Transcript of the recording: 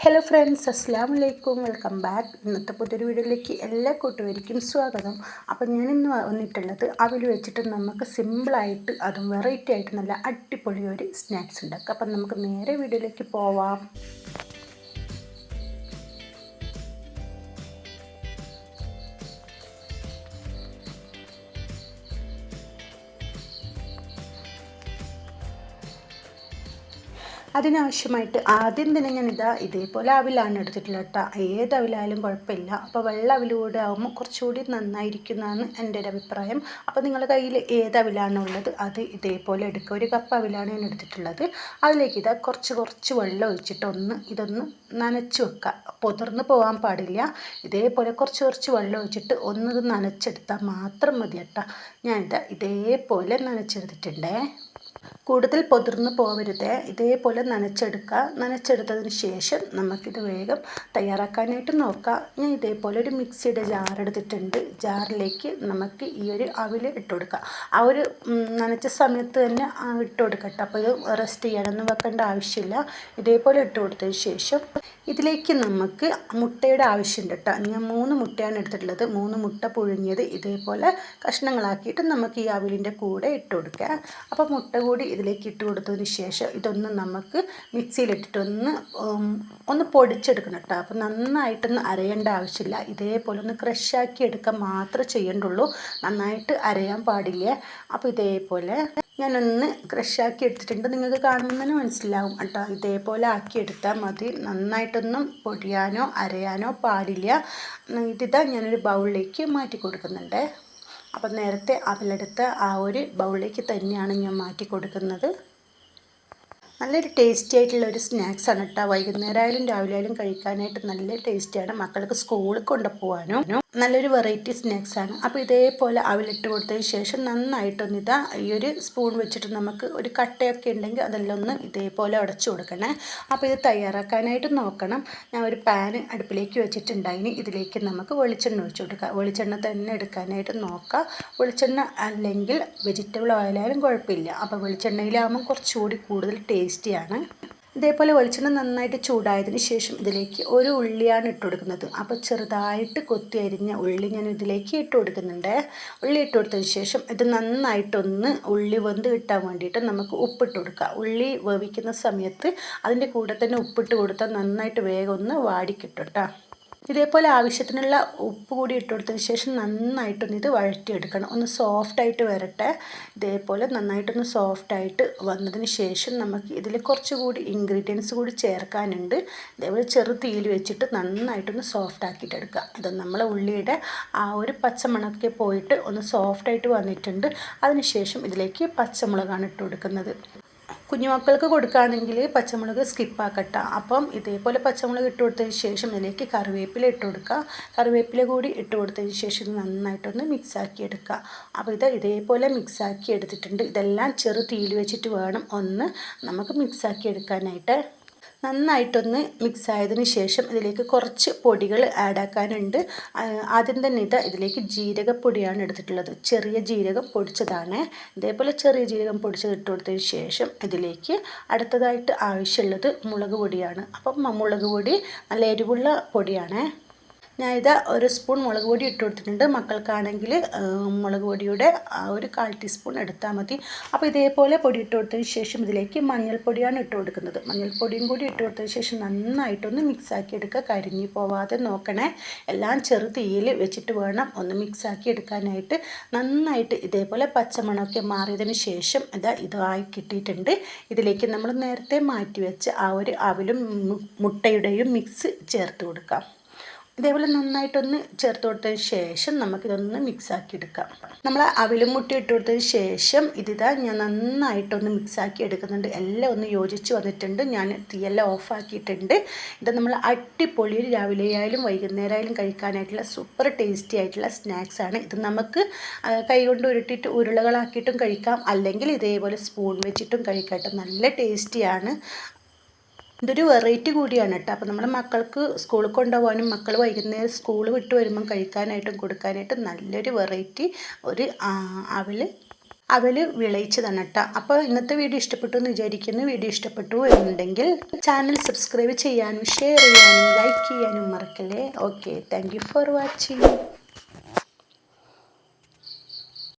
Hello friends അസ്സാം വലൈക്കും welcome back ഇന്നത്തെ പുതിയൊരു വീഡിയോയിലേക്ക് എല്ലാ കൂട്ടുകാർക്കും സ്വാഗതം. അപ്പം ഞാൻ ഇന്ന് വന്നിട്ടുള്ളത് അവിൽ വെച്ചിട്ട് നമുക്ക് സിമ്പിളായിട്ട് അതും വെറൈറ്റി ആയിട്ട് നല്ല അടിപൊളി ഒരു സ്നാക്സ് ഉണ്ടാക്കാം അപ്പം നമുക്ക് നേരെ വീഡിയോയിലേക്ക് പോവാം. അതിനാവശ്യമായിട്ട് ആദ്യം തന്നെ ഞാൻ ഇതാ ഇതേപോലെ അവിലാണ് എടുത്തിട്ടുള്ളത് കേട്ടോ. ഏത് അവിലായാലും കുഴപ്പമില്ല. അപ്പോൾ വെള്ള അവിൽ കൂടെ ആകുമ്പോൾ കുറച്ചുകൂടി നന്നായിരിക്കുന്നതാണ് എന്റെ ഒരു അഭിപ്രായം. അപ്പോൾ നിങ്ങളുടെ കയ്യിൽ ഏത് അവിലാണോ ഉള്ളത്? അത് ഇതേപോലെ എടുക്കുക ഒരു കപ്പ് അവിലാണ് ഞാൻ എടുത്തിട്ടുള്ളത്. അതിലേക്ക് ഇതാ കുറച്ച് കുറച്ച് വെള്ളം ഒഴിച്ചിട്ട് ഒന്ന് ഇതൊന്ന് നനച്ച് വെക്കുക പൊതിർന്ന് പോകാൻ പാടില്ല. ഇതേപോലെ കുറച്ച് കുറച്ച് വെള്ളം ഒഴിച്ചിട്ട് ഒന്ന് ഇത് നനച്ചെടുത്താൽ മാത്രം മതി കേട്ടോ. ഞാനിതാ ഇതേപോലെ നനച്ചെടുത്തിട്ടുണ്ടേ. കൂടുതൽ പൊതിർന്ന് പോവരുത്. ഇതേപോലെ നനച്ചെടുക്കുക. നനച്ചെടുത്തതിന് ശേഷം നമുക്കിത് വേഗം തയ്യാറാക്കാനായിട്ട് നോക്കാം. ഞാൻ ഇതേപോലെ ഒരു മിക്സിയുടെ ജാർ എടുത്തിട്ടുണ്ട്. ജാറിലേക്ക് നമുക്ക് ഈ ഒരു അവിൽ ഇട്ട് കൊടുക്കാം. ആ ഒരു നനച്ച സമയത്ത് തന്നെ ഇട്ട് കൊടുക്കട്ടെ. അപ്പോൾ ഇത് റെസ്റ്റ് ചെയ്യാനൊന്നും വെക്കേണ്ട ആവശ്യമില്ല. ഇതേപോലെ ഇട്ട് കൊടുത്തതിന് ശേഷം ഇതിലേക്ക് നമുക്ക് മുട്ടയുടെ ആവശ്യമുണ്ട് കേട്ടോ. ഞാൻ മൂന്ന് മുട്ടയാണ് എടുത്തിട്ടുള്ളത്. മൂന്ന് മുട്ട പുഴുങ്ങിയത് ഇതേപോലെ കഷ്ണങ്ങളാക്കിയിട്ട് നമുക്ക് ഈ അവിലിന്റെ കൂടെ ഇട്ട് കൊടുക്കാം. അപ്പോൾ മുട്ട കൂടി ഇതിലേക്ക് ഇട്ട് കൊടുത്തതിന് ശേഷം ഇതൊന്ന് നമുക്ക് മിക്സിയിലിട്ടിട്ടൊന്ന് ഒന്ന് പൊടിച്ചെടുക്കണം കേട്ടോ. അപ്പോൾ നന്നായിട്ടൊന്ന് അരയേണ്ട ആവശ്യമില്ല. ഇതേപോലെ ഒന്ന് ക്രഷാക്കി എടുക്കാൻ മാത്രമേ ചെയ്യേണ്ടുള്ളൂ. നന്നായിട്ട് അരയാൻ പാടില്ല. അപ്പോൾ ഇതേപോലെ ഞാനൊന്ന് ക്രഷാക്കി എടുത്തിട്ടുണ്ട്. നിങ്ങൾക്ക് കാണുമ്പോൾ തന്നെ മനസ്സിലാവും കേട്ടോ. ഇതേപോലെ ആക്കി എടുത്താൽ മതി. നന്നായിട്ടൊന്നും പൊടിയാനോ അരയാനോ പാടില്ല. ഇതിതാ ഞാനൊരു ബൗളിലേക്ക് മാറ്റി കൊടുക്കുന്നുണ്ട്. അപ്പം നേരത്തെ അവലെടുത്ത ആ ഒരു ബൗളിലേക്ക് തന്നെയാണ് ഞാൻ മാറ്റി കൊടുക്കുന്നത്. നല്ലൊരു ടേസ്റ്റി ആയിട്ടുള്ള ഒരു സ്നാക്സ് ആണ് കേട്ടോ. വൈകുന്നേരം ആയാലും രാവിലെ ആയാലും കഴിക്കാനായിട്ട് നല്ല ടേസ്റ്റിയാണ് മക്കൾക്ക് സ്കൂളിൽ കൊണ്ടുപോകാനും നല്ലൊരു വെറൈറ്റി സ്നാക്സ് ആണ്. അപ്പോൾ ഇതേപോലെ അവിലിട്ട് കൊടുത്തതിന് ശേഷം നന്നായിട്ടൊന്ന് ഇതാ ഈ ഒരു സ്പൂൺ വെച്ചിട്ട് നമുക്ക് ഒരു കട്ടയൊക്കെ ഉണ്ടെങ്കിൽ അതെല്ലാം ഒന്ന് ഇതേപോലെ ഉടച്ചു കൊടുക്കണേ. അപ്പോൾ ഇത് തയ്യാറാക്കാനായിട്ട് നോക്കണം. ഞാൻ ഒരു പാൻ അടുപ്പിലേക്ക് വെച്ചിട്ടുണ്ടായിന് ഇതിലേക്ക് നമുക്ക് വെളിച്ചെണ്ണ ഒഴിച്ചു കൊടുക്കാം. വെളിച്ചെണ്ണ തന്നെ എടുക്കാനായിട്ട് നോക്കാം. വെളിച്ചെണ്ണ അല്ലെങ്കിൽ വെജിറ്റബിൾ ഓയിലായാലും കുഴപ്പമില്ല. അപ്പോൾ വെളിച്ചെണ്ണയിലാകുമ്പോൾ കുറച്ചുകൂടി കൂടുതൽ ടേസ്റ്റിയാണ് ഇതേപോലെ വെളിച്ചെണ്ണ നന്നായിട്ട് ചൂടായതിന് ശേഷം ഇതിലേക്ക് ഒരു ഉള്ളിയാണ് ഇട്ട് കൊടുക്കുന്നത്. അപ്പോൾ ചെറുതായിട്ട് കൊത്തി അരിഞ്ഞ ഉള്ളി ഞാൻ ഇതിലേക്ക് ഇട്ട് കൊടുക്കുന്നുണ്ട്. ഉള്ളി ഇട്ട് കൊടുത്തതിന് ശേഷം ഇത് നന്നായിട്ടൊന്ന് ഉള്ളി വെന്ത് കിട്ടാൻ വേണ്ടിയിട്ട് നമുക്ക് ഉപ്പിട്ട് കൊടുക്കുക ഉള്ളി വേവിക്കുന്ന സമയത്ത് അതിന്റെ കൂടെ തന്നെ ഉപ്പിട്ട് കൊടുത്താൽ നന്നായിട്ട് വേഗം ഒന്ന് വാടിക്കിട്ടും ഇതേപോലെ ആവശ്യത്തിനുള്ള ഉപ്പ് കൂടി ഇട്ട് കൊടുത്തതിന് ശേഷം നന്നായിട്ടൊന്ന് ഇത് വഴറ്റിയെടുക്കണം. ഒന്ന് സോഫ്റ്റായിട്ട് വരട്ടെ. ഇതേപോലെ നന്നായിട്ടൊന്ന് സോഫ്റ്റായിട്ട് വന്നതിന് ശേഷം നമുക്ക് ഇതിൽ കുറച്ചുകൂടി ഇൻഗ്രീഡിയൻസ് കൂടി ചേർക്കാനുണ്ട്. ഇതേപോലെ ചെറു തീയിൽ വെച്ചിട്ട് നന്നായിട്ടൊന്ന് സോഫ്റ്റ് ആക്കിയിട്ട് എടുക്കുക ഇത് നമ്മളെ ഉള്ളിയുടെ ആ ഒരു പച്ചമണക്കെ പോയിട്ട് ഒന്ന് സോഫ്റ്റായിട്ട് വന്നിട്ടുണ്ട്. അതിന് ശേഷം ഇതിലേക്ക് പച്ചമുളകാണ് ഇട്ട് കൊടുക്കുന്നത്. കുഞ്ഞുമക്കൾക്ക് കൊടുക്കുകയാണെങ്കിൽ പച്ചമുളക് സ്കിപ്പാക്കട്ട അപ്പം ഇതേപോലെ പച്ചമുളക് ഇട്ട് കൊടുത്തതിന് ശേഷം ഇതിലേക്ക് കറിവേപ്പില ഇട്ട് കൊടുക്കുക. കറിവേപ്പില കൂടി ഇട്ട് കൊടുത്തതിന് ശേഷം നന്നായിട്ടൊന്ന് മിക്സാക്കി എടുക്കുക. അപ്പോൾ ഇത് ഇതേപോലെ മിക്സാക്കി എടുത്തിട്ടുണ്ട്. ഇതെല്ലാം ചെറു തീയിൽ വെച്ചിട്ട് വേണം ഒന്ന് നമുക്ക് മിക്സാക്കി എടുക്കാനായിട്ട്. നന്നായിട്ടൊന്ന് മിക്സ് ആയതിന് ശേഷം ഇതിലേക്ക് കുറച്ച് പൊടികൾ ആഡ് ആക്കാനുണ്ട്. ആദ്യം തന്നെ ഇത് ഇതിലേക്ക് ജീരകപ്പൊടിയാണ് എടുത്തിട്ടുള്ളത്. ചെറിയ ജീരകം പൊടിച്ചതാണ്. ഇതേപോലെ ചെറിയ ജീരകം പൊടിച്ചത് ഇട്ട് കൊടുത്തതിന് ശേഷം ഇതിലേക്ക് അടുത്തതായിട്ട് ആവശ്യമുള്ളത് മുളക് പൊടിയാണ്. അപ്പം മുളക് പൊടി നല്ല എരിവുള്ള പൊടിയാണ്. ഞാൻ ഇത് ഒരു സ്പൂൺ മുളക് പൊടി ഇട്ട് കൊടുത്തിട്ടുണ്ട്. മക്കൾക്കാണെങ്കിൽ മുളക് പൊടിയുടെ ഒരു കാൽ ടീസ്പൂൺ എടുത്താൽ മതി. അപ്പോൾ ഇതേപോലെ പൊടി ഇട്ട് കൊടുത്തതിന് ശേഷം ഇതിലേക്ക് മഞ്ഞൾപ്പൊടിയാണ് ഇട്ട് കൊടുക്കുന്നത്. മഞ്ഞൾപ്പൊടിയും കൂടി ഇട്ട് കൊടുത്തതിന് ശേഷം നന്നായിട്ടൊന്ന് മിക്സാക്കി എടുക്കുക. കരിഞ്ഞു പോവാതെ നോക്കണേ. എല്ലാം ചെറു തീയിൽ വെച്ചിട്ട് വേണം ഒന്ന് മിക്സാക്കി എടുക്കാനായിട്ട്. നന്നായിട്ട് ഇതേപോലെ പച്ചമണമൊക്കെ മാറിയതിന് ശേഷം ഇതാ ഇതായി കിട്ടിയിട്ടുണ്ട്. ഇതിലേക്ക് നമ്മൾ നേരത്തെ മാറ്റി വെച്ച് ആ ഒരു അവലും മുട്ടയുടെയും മിക്സ് ചേർത്ത് കൊടുക്കാം. ഇതേപോലെ നന്നായിട്ടൊന്ന് ചേർത്ത് കൊടുത്തതിന് ശേഷം നമുക്കിതൊന്ന് മിക്സാക്കി എടുക്കാം നമ്മൾ അവിലും മുട്ടി ഇട്ട് കൊടുത്തതിന് ശേഷം ഇതിതാ ഞാൻ നന്നായിട്ടൊന്ന് മിക്സാക്കി എടുക്കുന്നുണ്ട് എല്ലാം ഒന്ന് യോജിച്ച് വന്നിട്ടുണ്ട്. ഞാൻ തീയെല്ലാം ഓഫാക്കിയിട്ടുണ്ട്. ഇത് നമ്മൾ അടിപൊളി രാവിലെ ആയാലും വൈകുന്നേരം ആയാലും കഴിക്കാനായിട്ടുള്ള സൂപ്പർ ടേസ്റ്റി ആയിട്ടുള്ള സ്നാക്സാണ് ഇത് നമുക്ക് കൈകൊണ്ട് ഉരുട്ടിയിട്ട് ഉരുളകളാക്കിയിട്ടും കഴിക്കാം. അല്ലെങ്കിൽ ഇതേപോലെ സ്പൂൺ വെച്ചിട്ടും കഴിക്കാം നല്ല ടേസ്റ്റിയാണ്. ഇതൊരു വെറൈറ്റി കൂടിയാണ് കേട്ടോ അപ്പോൾ നമ്മൾ മക്കൾക്ക് സ്കൂളിൽ കൊണ്ടുപോകാനും മക്കൾ വൈകുന്നേരം സ്കൂൾ വിട്ട് വരുമ്പം കഴിക്കാനായിട്ടും കൊടുക്കാനായിട്ടും നല്ലൊരു വെറൈറ്റി ഒരു അവൽ അവൽ വിളയിച്ചതാണ് കേട്ടോ അപ്പോൾ ഇന്നത്തെ വീഡിയോ ഇഷ്ടപ്പെട്ടു എന്ന് വിചാരിക്കുന്നു. വീഡിയോ ഇഷ്ടപ്പെട്ടു എന്നുണ്ടെങ്കിൽ ചാനൽ സബ്സ്ക്രൈബ് ചെയ്യാനും ഷെയർ ചെയ്യാനും ലൈക്ക് ചെയ്യാനും മറക്കല്ലേ? Okay thank for watching